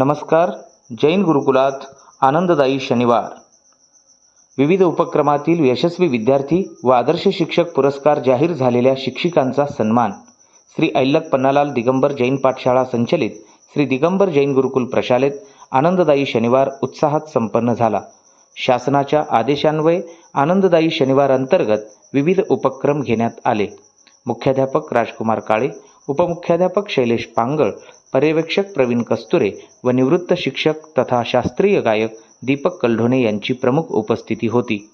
नमस्कार जैन गुरुकुलात आनंददायी शनिवार. विविध उपक्रमातील यशस्वी विद्यार्थी व आदर्श शिक्षक पुरस्कार जाहीर झालेल्या शिक्षिकांचा सन्मान श्री ऐल्लक पन्नालाल दिगंबर जैन पाठशाळा संचलित श्री दिगंबर जैन गुरुकुल प्रशालेत आनंददायी शनिवार उत्साहात संपन्न झाला. शासनाच्या आदेशान्वये आनंददायी शनिवार अंतर्गत विविध उपक्रम घेण्यात आले. मुख्याध्यापक राजकुमार काळे उपमुख्याध्यापक शैलेश पांगळ पर्यवेक्षक प्रवीण कस्तुरे व निवृत्त शिक्षक तथा शास्त्रीय गायक दीपक कलढोणे यांची प्रमुख उपस्थिती होती.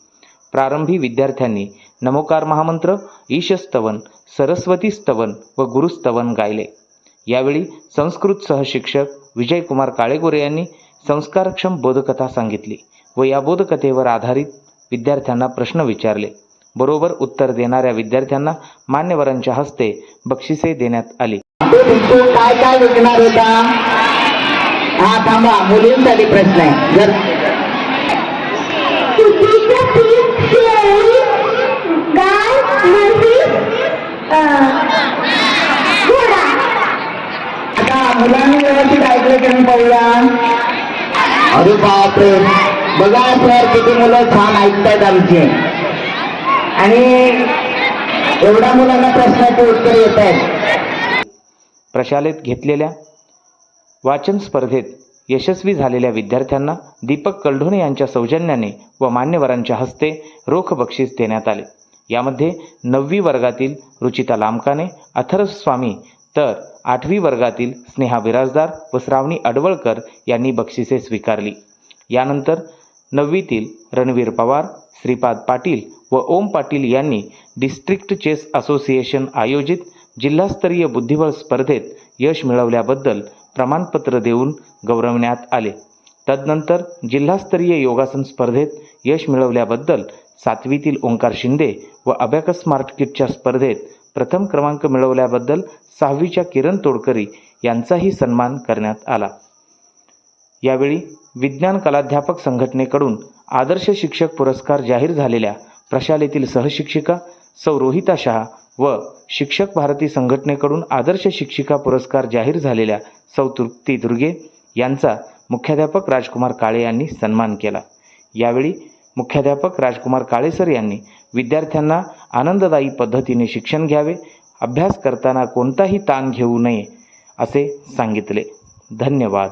प्रारंभी विद्यार्थ्यांनी नमोकार महामंत्र ईशस्तवन सरस्वती स्तवन व गुरुस्तवन गायले. यावेळी संस्कृत सहशिक्षक विजयकुमार काळेगोरे यांनी संस्कारक्षम बोधकथा सांगितली व या बोधकथेवर आधारित विद्यार्थ्यांना प्रश्न विचारले. बरोबर उत्तर देणाऱ्या विद्यार्थ्यांना मान्यवरांच्या हस्ते बक्षिसे देण्यात आली. तो भिक्षू काय काय विकणार होता? हा थांबा मुलींसाठी प्रश्न आहे. जर आता मुलांनी व्यवस्थित ऐकलं की नाही पाहूया? अरे बापरे. बघा सर किती मुलं छान ऐकतायत आमचे. आणि एवढ्या मुलांना प्रश्नाचे उत्तर येत आहेत. प्रशालेत घेतलेल्या वाचन स्पर्धेत यशस्वी झालेल्या विद्यार्थ्यांना दीपक कलढोणे यांच्या सौजन्याने व मान्यवरांच्या हस्ते रोख बक्षीस देण्यात आले. यामध्ये नववी वर्गातील रुचिता लामकाने अथर्व स्वामी तर आठवी वर्गातील स्नेहा बिराजदार व श्रावणी अडवळकर यांनी बक्षिसे स्वीकारली. यानंतर नववीतील रणवीर पवार श्रीपाद पाटील व ओम पाटील यांनी डिस्ट्रिक्ट चेस असोसिएशन आयोजित जिल्हास्तरीय बुद्धिबळ स्पर्धेत यश मिळवल्याबद्दल प्रमाणपत्र देऊन गौरवण्यात आले. तदनंतर जिल्हास्तरीय योगासन स्पर्धेत यश मिळवल्याबद्दल सातवीतील ओंकार शिंदे व अबॅकस स्मार्ट किटच्या स्पर्धेत प्रथम क्रमांक मिळवल्याबद्दल सहावीच्या किरण तोडकरी यांचाही सन्मान करण्यात आला. यावेळी विज्ञान कलाध्यापक संघटनेकडून आदर्श शिक्षक पुरस्कार जाहीर झालेल्या प्रशालेतील सहशिक्षिका सौ रोहिता शहा व शिक्षक भारती संघटनेकडून आदर्श शिक्षिका पुरस्कार जाहीर झालेल्या सौ तृप्ती दुर्गे यांचा मुख्याध्यापक राजकुमार काळे यांनी सन्मान केला. यावेळी मुख्याध्यापक राजकुमार काळेसर यांनी विद्यार्थ्यांना आनंददायी पद्धतीने शिक्षण घ्यावे अभ्यास करताना कोणताही ताण घेऊ नये असे सांगितले. धन्यवाद.